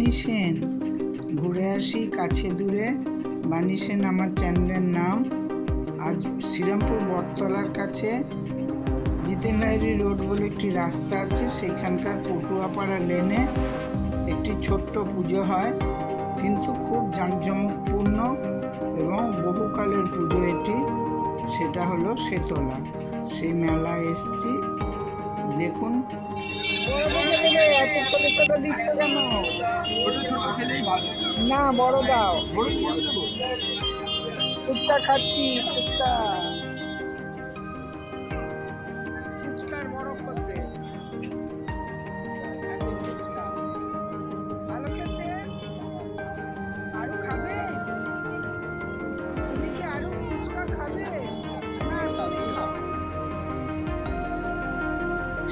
বাণী সেন ঘুরে আসি কাছে দূরে। বাণী সেন আমার চ্যানেলের নাম। আজ শ্রীরামপুর বটতলার কাছে। জিতেন লাইরি রোড বলে একটি রাস্তা আছে। সেইখানকার পটুয়াপাড়া লেনে একটি ছোট্ট পুজো হয়। কিন্তু খুব জাঁকজমকপূর্ণ এবং বহুকালের পুজো এটি। সেটা হলো শেতলা সেই মেলা এসছি। দেখুন দিচ্ছ কেন? না বড় দাও। ফুচকা খাচ্ছি ফুচকা।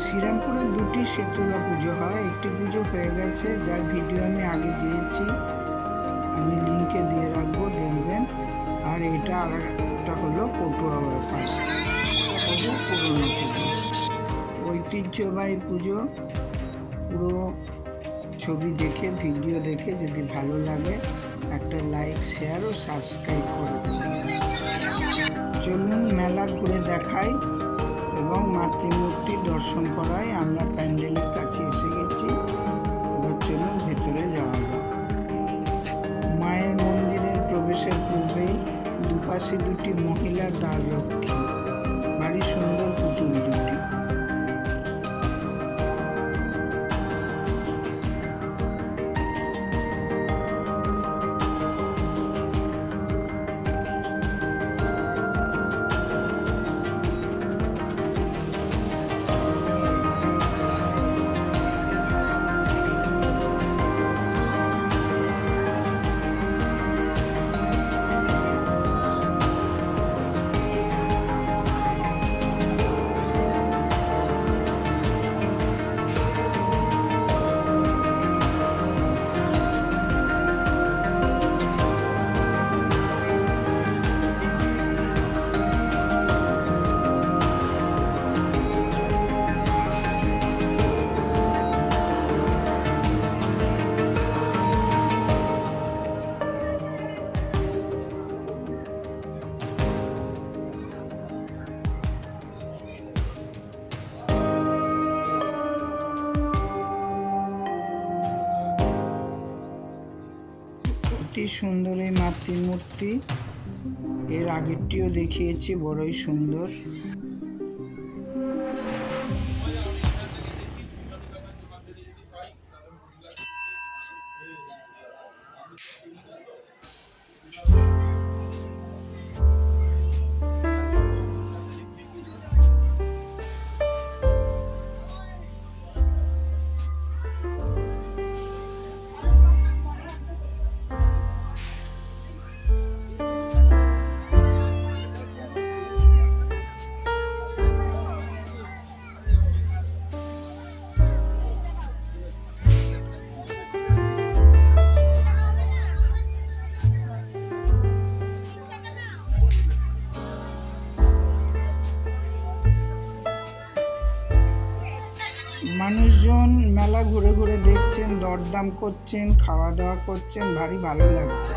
শ্রীরামপুরে দুটি শীতলা পুজো হয়, একটি পুজো হয়ে গেছে, যার ভিডিও আমি আগে দিয়েছি। আমি লিঙ্কে দিয়ে রাখব, দেখবেন। আর এটা আর একটা হলো পটুয়া পুজো। ঐতিহ্যবাহী পুজো। পুরো ছবি দেখে, ভিডিও দেখে যদি ভালো লাগে, একটা লাইক, শেয়ার ও সাবস্ক্রাইব করে দেবেন। চলুন মেলা ঘুরে মাতৃমূর্তি দর্শন করায় আমরা প্যান্ডেলের কাছে এসে গেছি। এবার চলুন ভেতরে যাওয়া যাক। মায়ের মন্দিরের প্রবেশের পূর্বেই দুপাশে দুটি মহিলা দ্বার রক্ষী। বাড়ি সুন্দর পুতুল অতি সুন্দর এই মাতৃমূর্তি। এর আগেরটিও দেখিয়েছি বড়ই সুন্দর। মানুষজন মেলা ঘুরে ঘুরে দেখছেন দরদাম করছেন খাওয়া দাওয়া করছেন ভারী ভালো লাগছে।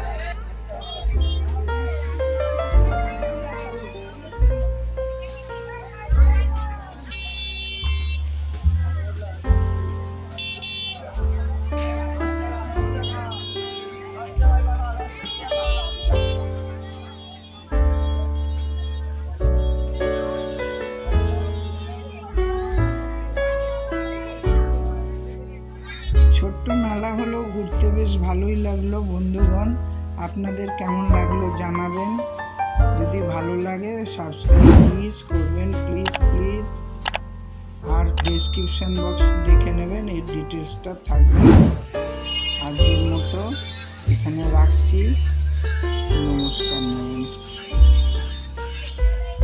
মেলা হলো ঘুরতে বেশ ভালোই লাগল, বন্ধুগণ। আপনাদের কেমন লাগল জানাবেন। যদি ভালো লাগে সাবস্ক্রাইব প্লিজ করবেন প্লিজ প্লিজ আর ডেসক্রিপশন বক্স দেখে নেবেন, এই ডিটেলসটা থাকবে। আজকের মতো এখানে রাখছি। নমস্কার।